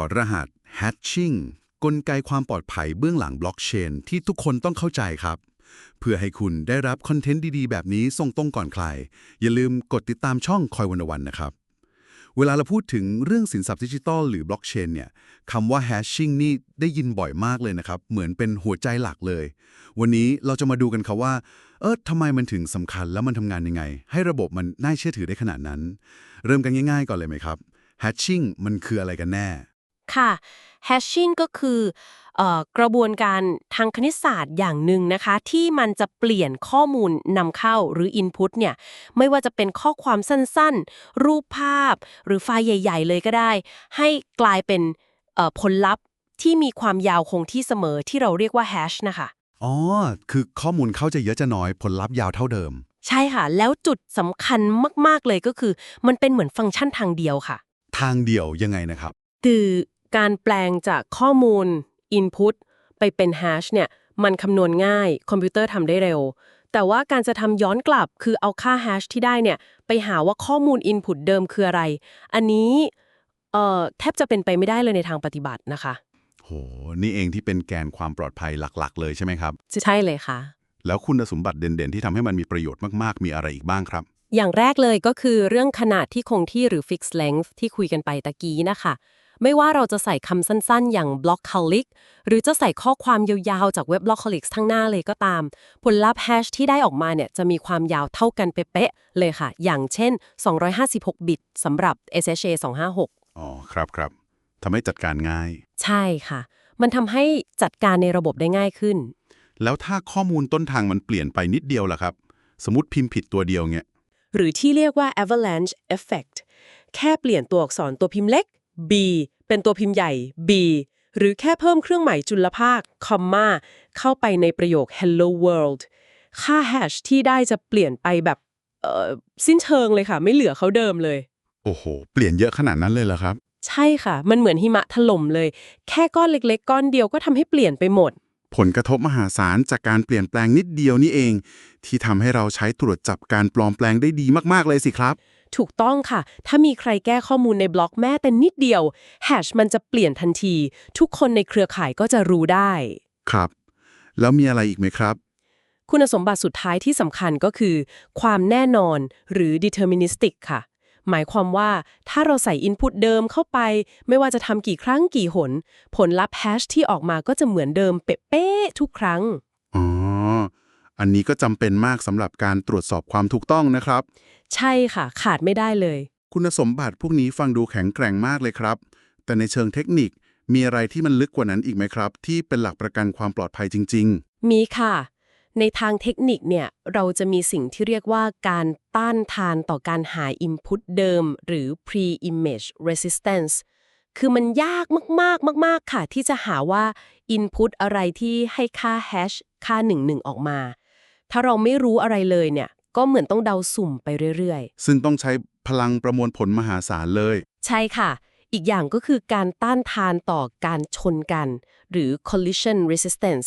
อดรหัส Hatching กลไกความปลอดภัยเบื้องหลังบล็อกเชนที่ทุกคนต้องเข้าใจครับ เพื่อให้คุณได้รับคอนเทนต์ดีๆ แบบนี้ส่งตรงก่อนใคร อย่าลืมกดติดตามช่องคอยวันวันนะครับ เวลาเราพูดถึงเรื่องสินทรัพย์ดิจิทัลหรือบล็อกเชนเนี่ยคำว่า hashing นี่ได้ยินบ่อยมากเลยนะครับ เหมือนเป็นหัวใจหลักเลย วันนี้เราจะมาดูกันครับว่า เออทำไมมันถึงสำคัญแล้วมันทำงานยังไง ให้ระบบมันน่าเชื่อถือได้ขนาดนั้น เริ่มกันง่าย ๆ ก่อนเลยไหมครับ hashing มันคืออะไรกันแน่ ค่ะ hashing ก็คือเออกระบวนการทางคณิตศาสตร์อย่างหนึ่งนะคะ ที่มันจะเปลี่ยนข้อมูลนำเข้าหรือ input เนี่ยไม่ว่าจะเป็นข้อความสั้นๆ รูปภาพ หรือไฟล์ใหญ่ ๆ เลยก็ได้ ให้กลายเป็นเอ่อผลลัพธ์ที่มีความยาวคงที่เสมอที่เราเรียกว่า hash นะคะอ๋อ คือข้อมูลเข้าจะเยอะจะน้อยผลลัพธ์ยาวเท่าเดิม ใช่ค่ะ แล้วจุดสำคัญมากๆเลยก็คือ มันเป็นเหมือนฟังก์ชันทางเดียวค่ะ ทางเดียวยังไงนะครับคือ การแปลงจากข้อมูล input ไปเป็น hash เนี่ยมันคำนวณง่าย คอมพิวเตอร์ทำได้เร็ว แต่ว่าการจะทำย้อนกลับคือเอาค่า hash ที่ได้เนี่ยไปหาว่าข้อมูล input เดิมคืออะไร อันนี้เอ่อแทบจะเป็นไปไม่ได้เลยในทางปฏิบัตินะคะ โห นี่เองที่เป็นแกนความปลอดภัยหลักๆ เลยใช่ไหมครับ ใช่เลยค่ะ แล้วคุณสมบัติเด่นๆ ที่ทำให้มันมีประโยชน์มากๆ มีอะไรอีกบ้างครับ อย่างแรกเลยก็คือเรื่องขนาดที่คงที่หรือ fixed length ที่คุยกันไปตะกี้นะคะ ไม่ว่าเราจะใส่คำสั้นๆ อย่าง blockaholic หรือจะใส่ข้อความยาวๆ จากเว็บ blockaholic ทั้งหน้าเลยก็ตาม ผลลัพธ์ hash ที่ได้ออกมาเนี่ยจะมีความยาวเท่ากันเป๊ะๆเลยค่ะ อย่างเช่น 256 บิตสำหรับ SHA 256 อ๋อ ครับครับทำให้จัดการง่าย ใช่ค่ะ มันทำให้จัดการในระบบได้ง่ายขึ้น แล้วถ้าข้อมูลต้นทางมันเปลี่ยนไปนิดเดียวล่ะครับ สมมติพิมพ์ผิดตัวเดียวเงี้ยหรือที่เรียกว่า avalanche effect แค่เปลี่ยนตัวอักษรตัวพิมพ์เล็ก b เป็นตัวพิมพ์ใหญ่ b หรือแค่เพิ่มเครื่องหมายจุลภาค comma เข้าไปในประโยค hello world ค่า hash ที่ได้จะเปลี่ยนไปแบบเอ่อสิ้นเชิงเลยค่ะ ไม่เหลือเขาเดิมเลย โอ้โห เปลี่ยนเยอะขนาดนั้นเลยเหรอครับ ใช่ค่ะ มันเหมือนหิมะถล่มเลย แค่ก้อนเล็ก ๆ ก้อนเดียวก็ทำให้เปลี่ยนไปหมด ผลกระทบมหาศาลจากการเปลี่ยนแปลงนิดเดียวนี่เอง ที่ทำให้เราใช้ตรวจจับการปลอมแปลงได้ดีมากๆเลยสิครับ ถูกต้องค่ะ ถ้ามีใครแก้ข้อมูลในบล็อกแม้แต่นิดเดียวแฮชมันจะเปลี่ยนทันที ทุกคนในเครือข่ายก็จะรู้ได้ ครับ แล้วมีอะไรอีกไหมครับ คุณสมบัติสุดท้ายที่สำคัญก็คือ ความแน่นอนหรือ deterministic ค่ะ หมายความว่าถ้าเราใส่ input เดิมเข้าไป ไม่ว่าจะทำกี่ครั้งกี่หน ผลลัพธ์แฮชที่ออกมาก็จะเหมือนเดิมเป๊ะๆทุกครั้ง อ๋ออันนี้ก็จำเป็นมากสำหรับการตรวจสอบความถูกต้องนะครับ ใช่ค่ะ ขาดไม่ได้เลย คุณสมบัติพวกนี้ฟังดูแข็งแกร่งมากเลยครับ แต่ในเชิงเทคนิคมีอะไรที่มันลึกกว่านั้นอีกไหมครับ ที่เป็นหลักประกันความปลอดภัยจริงมีค่ะ ในทางเทคนิคเนี่ยเราจะมีสิ่งที่เรียกว่าการต้านทานต่อการหา Input เดิม หรือ Pre-image Resistance คือมันยากมากๆ มาก ๆ ค่ะ ที่จะหาว่า Input อะไรที่ให้ค่า hash ค่า 11 ออกมา ถ้าเราไม่รู้อะไรเลยเนี่ย ก็เหมือนต้องเดาสุ่มไปเรื่อยๆๆซึ่งต้องใช้พลังประมวลผลมหาศาลเลย ใช่ค่ะ อีกอย่างก็คือการต้านทานต่อการชนกัน หรือ collision resistance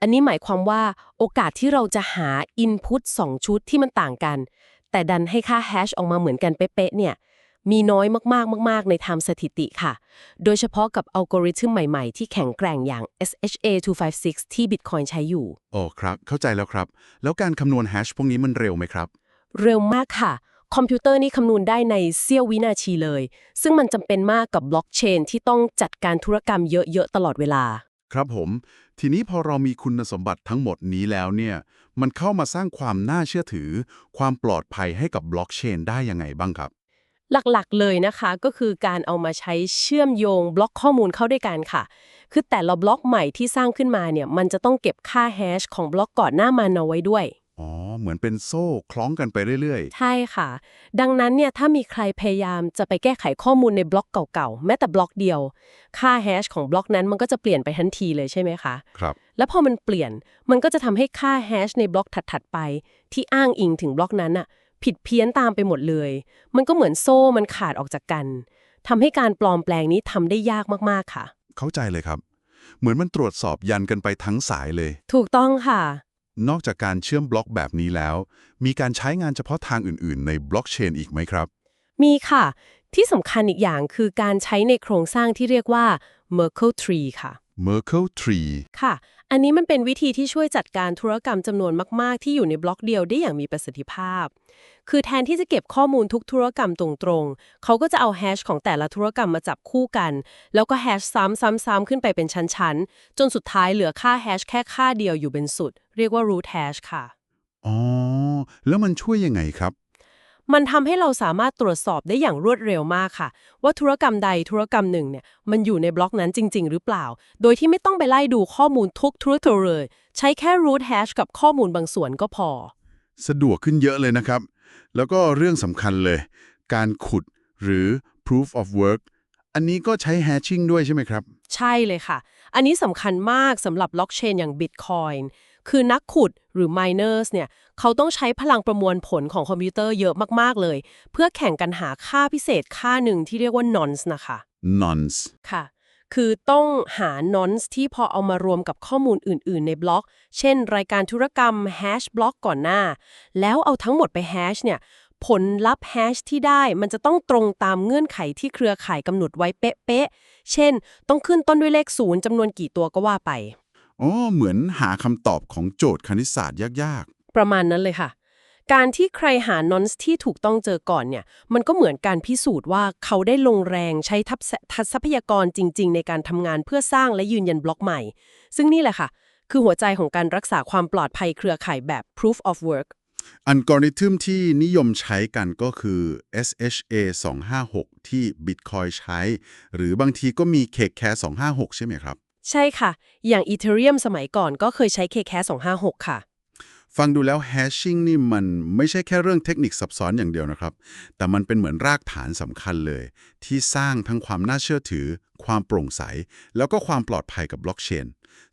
อันนี้หมายความว่าโอกาสที่เราจะหา input 2 ชุดที่มันต่างกัน แต่ดันให้ค่า hash ออกมาเหมือนกันเป๊ะๆเนี่ย มีน้อยมากๆ มาก ๆ ในทางสถิติค่ะ โดยเฉพาะกับอัลกอริทึมใหม่ ๆ ที่แข็งแกร่งอย่าง SHA-256 ที่ Bitcoin ใช้อยู่โอ้ครับ เข้าใจแล้วครับ แล้วการคำนวณแฮชพวกนี้มันเร็วไหมครับ เร็วมากค่ะ คอมพิวเตอร์นี่คำนวณได้ในเสี้ยววินาทีเลย ซึ่งมันจำเป็นมากกับบล็อกเชนที่ต้องจัดการธุรกรรมเยอะ ๆ ตลอดเวลา ครับผม ทีนี้พอเรามีคุณสมบัติทั้งหมดนี้แล้วเนี่ย มันเข้ามาสร้างความน่าเชื่อถือ ความปลอดภัยให้กับบล็อกเชนได้ยังไงบ้างครับ หลักๆเลยนะคะก็คือการเอามาใช้เชื่อมโยงบล็อกข้อมูลเข้าด้วยกันค่ะ คือแต่ละบล็อกใหม่ที่สร้างขึ้นมาเนี่ยมันจะต้องเก็บค่าแฮชของบล็อกก่อนหน้ามันเอาไว้ด้วยอ๋อ เหมือนเป็นโซ่คล้องกันไปเรื่อยใช่ค่ะ ดังนั้นเนี่ยถ้ามีใครพยายามจะไปแก้ไขข้อมูลในบล็อกเก่าๆ แม้แต่บล็อกเดียว ค่าแฮชของบล็อกนั้นมันก็จะเปลี่ยนไปทันทีเลยใช่ไหมคะๆครับ แล้วพอมันเปลี่ยนมันก็จะทำให้ค่าแฮชในบล็อกถัดๆไป ที่อ้างอิงถึงบล็อกนั้นอะ ผิดเพี้ยนตามไปหมดเลย มันก็เหมือนโซ่มันขาดออกจากกันทำให้การปลอมแปลงนี้ทำได้ยากมากๆค่ะ เข้าใจเลยครับ เหมือนมันตรวจสอบยันกันไปทั้งสายเลย ถูกต้องค่ะ นอกจากการเชื่อมบล็อกแบบนี้แล้ว มีการใช้งานเฉพาะทางอื่น ๆ ในบล็อกเชนอีกไหมครับ มีค่ะ ที่สำคัญอีกอย่างคือการใช้ในโครงสร้างที่เรียกว่า Merkle Tree ค่ะ Merkle Tree ค่ะ อันนี้มันเป็นวิธีที่ช่วยจัดการธุรกรรมจำนวนมาก ๆ ที่อยู่ในบล็อกเดียวได้อย่างมีประสิทธิภาพ คือแทนที่จะเก็บข้อมูลทุกธุรกรรมตรงๆ เขาก็จะเอาแฮชของแต่ละธุรกรรมมาจับคู่กัน แล้วก็แฮชซ้ำๆๆ ขึ้นไปเป็นชั้นๆ จนสุดท้ายเหลือค่าแฮชแค่ค่าเดียวอยู่เป็นสุด เรียกว่า root hash ค่ะ อ๋อ แล้วมันช่วยยังไงครับ มันทำให้เราสามารถตรวจสอบได้อย่างรวดเร็วมากค่ะ ว่าธุรกรรมใดธุรกรรมหนึ่งเนี่ยมันอยู่ในบล็อกนั้นจริง ๆ หรือเปล่า โดยที่ไม่ต้องไปไล่ดูข้อมูลทุกธุรกรรมเลยใช้แค่ root hash กับข้อมูลบางส่วนก็พอ สะดวกขึ้นเยอะเลยนะครับ แล้วก็เรื่องสำคัญเลย การขุดหรือ proof of work อันนี้ก็ใช้ hashing ด้วยใช่ไหมครับ ใช่เลยค่ะ อันนี้สำคัญมากสำหรับบล็อกเชนอย่าง Bitcoin คือนักขุดหรือ miners เนี่ยเขาต้องใช้พลังประมวลผลของคอมพิวเตอร์เยอะมาก ๆ เลย เพื่อแข่งกันหาค่าพิเศษค่าหนึ่งที่เรียกว่า nonce นะคะ nonce ค่ะ คือต้องหา nonce ที่พอเอามารวมกับข้อมูลอื่น ๆ ในบล็อก เช่น รายการธุรกรรม hash บล็อกก่อนหน้า แล้วเอาทั้งหมดไป hash เนี่ย ผลลัพธ์ hash ที่ได้มันจะต้องตรงตามเงื่อนไขที่เครือข่ายกำหนดไว้เป๊ะๆ เช่น ต้องขึ้นต้นด้วยเลขศูนย์จำนวนกี่ตัวก็ว่าไป อ๋อ เหมือนหาคำตอบของโจทย์คณิตศาสตร์ยากประมาณนั้นเลยค่ะ การที่ใครหา nonce ที่ถูกต้องเจอก่อนเนี่ย มันก็เหมือนการพิสูจน์ว่าเขาได้ลงแรงใช้ทัพษทัทรัพยากรจริง ๆ ในการทำงานเพื่อสร้างและยืนยันบล็อกใหม่ ซึ่งนี่แหละค่ะ คือหัวใจของการรักษาความปลอดภัยเครือข่ายแบบ proof of work ๆอัลกอริทึมที่นิยมใช้กันก็คือ SHA 256 ที่ Bitcoin ใช้ หรือบางทีก็มี KCARE 256 ใช่ไหมครับ ใช่ค่ะ อย่าง Ethereum สมัยก่อนก็เคยใช้ KCAS 256 ค่ะ ฟังดูแล้วแฮชชิ่งนี่มันไม่ใช่แค่เรื่องเทคนิคซับซ้อนอย่างเดียวนะครับ แต่มันเป็นเหมือนรากฐานสำคัญเลย ที่สร้างทั้งความน่าเชื่อถือ ความโปร่งใส แล้วก็ความปลอดภัยกับบล็อกเชน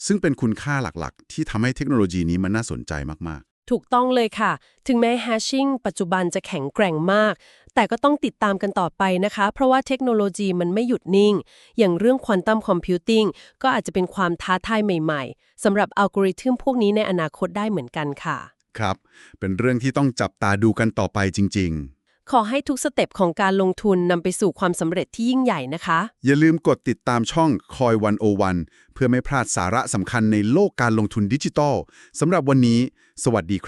ซึ่งเป็นคุณค่าหลักๆ ที่ทำให้เทคโนโลยีนี้มันน่าสนใจมาก ถูกต้องเลยค่ะ ถึงแม้ hashing ปัจจุบันจะแข็งแกร่งมาก แต่ก็ต้องติดตามกันต่อไปนะคะ เพราะว่าเทคโนโลยีมันไม่หยุดนิ่ง อย่างเรื่องควอนตัมคอมพิวติ้งก็อาจจะเป็นความท้าทายใหม่ๆสำหรับอัลกอริทึมพวกนี้ในอนาคตได้เหมือนกันค่ะ ครับ เป็นเรื่องที่ต้องจับตาดูกันต่อไปจริง ๆ ขอให้ทุกสเต็ปของการลงทุนนำไปสู่ความสำเร็จที่ยิ่งใหญ่นะคะ อย่าลืมกดติดตามช่อง Coin 101เพื่อไม่พลาดสาระสำคัญในโลกการลงทุนดิจิทัลสำหรับวันนี้ สวัสดีครับ